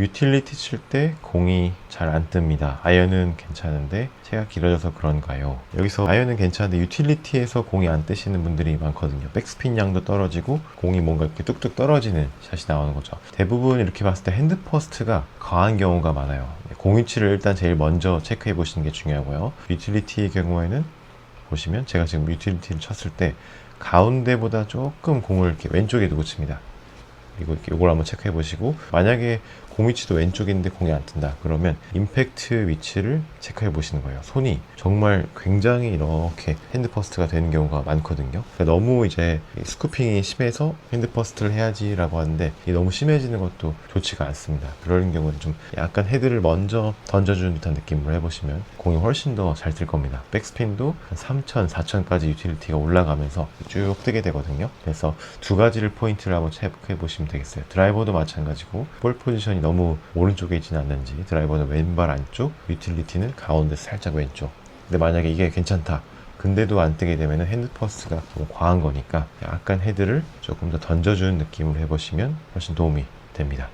유틸리티 칠 때 공이 잘 안 뜹니다. 아이언은 괜찮은데 채가 길어져서 그런가요? 여기서 아이언은 괜찮은데 유틸리티에서 공이 안 뜨시는 분들이 많거든요. 백스핀 양도 떨어지고 공이 뭔가 이렇게 뚝뚝 떨어지는 샷이 나오는 거죠. 대부분 이렇게 봤을 때 핸드 퍼스트가 과한 경우가 많아요. 공 위치를 일단 제일 먼저 체크해 보시는 게 중요하고요. 유틸리티의 경우에는 보시면 제가 지금 유틸리티를 쳤을 때 가운데보다 조금 공을 이렇게 왼쪽에 두고 칩니다. 이렇게 이걸 한번 체크해 보시고 만약에 공 위치도 왼쪽인데 공이 안 뜬다. 그러면 임팩트 위치를 체크해 보시는 거예요. 손이 정말 굉장히 이렇게 핸드 퍼스트가 되는 경우가 많거든요. 그러니까 너무 이제 스쿠핑이 심해서 핸드 퍼스트를 해야지 라고 하는데 너무 심해지는 것도 좋지가 않습니다. 그런 경우는 좀 약간 헤드를 먼저 던져주는 듯한 느낌으로 해보시면 공이 훨씬 더 잘 뜰 겁니다. 백스핀도 한 3천 4천까지 유틸리티가 올라가면서 쭉 뜨게 되거든요. 그래서 두 가지를 포인트를 한번 체크해 보시면 되겠어요. 드라이버도 마찬가지고 볼 포지션이 너무 오른쪽에 있지는 않는지 드라이버는 왼발 안쪽 유틸리티는 가운데 살짝 왼쪽. 근데 만약에 이게 괜찮다. 근데도 안 뜨게 되면 핸드 퍼스가 좀 과한 거니까 약간 헤드를 조금 더 던져주는 느낌으로 해보시면 훨씬 도움이 됩니다